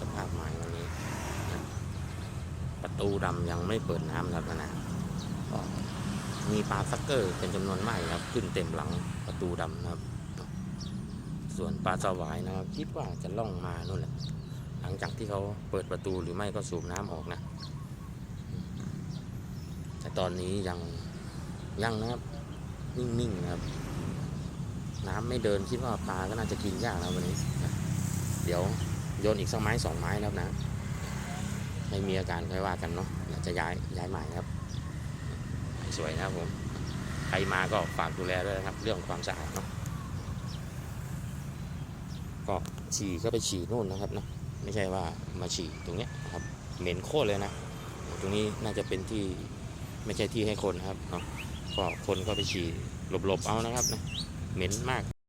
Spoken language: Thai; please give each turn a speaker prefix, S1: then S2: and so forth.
S1: สภาพใหมายวันนี้นะประตูดำยังไม่เปิดน้ำครับนะก็มีปลาซักเกอร์เป็นจำนวนมากครับ ขึ้นเต็มหลังประตูดำนะครับ ส่วนปลาสวายนะครับคิดว่าจะล่องมานู่นแหละ หลังจากที่เขาเปิดประตูหรือไม่ก็สูบน้ำออกนะแต่ตอนนี้ยังยังนะครับ นิ่งๆนะครับ น้ำไม่เดินคิดว่าปลาก็น่าจะกินยากแล้ววันนี้ เดี๋ยว โยนอีกสักไม้สองไม้นะครับนะไม่มีอาการค่อยว่ากันเนาะจะย้ายย้ายใหม่ครับสวยนะครับผมใครมาก็ฝากดูแลด้วยนะครับ เรื่องความสะอาดเนาะก็ฉี่ก็ไปฉี่นู่นนะครับนะไม่ใช่ว่ามาฉี่ตรงเนี้ยครับเหม็นโคตรเลยนะ ตรงนี้น่าจะเป็นที่ไม่ใช่ที่ให้คนนะครับเนาะก็คนก็ไปฉี่หลบๆเอานะครับนะเหม็นมาก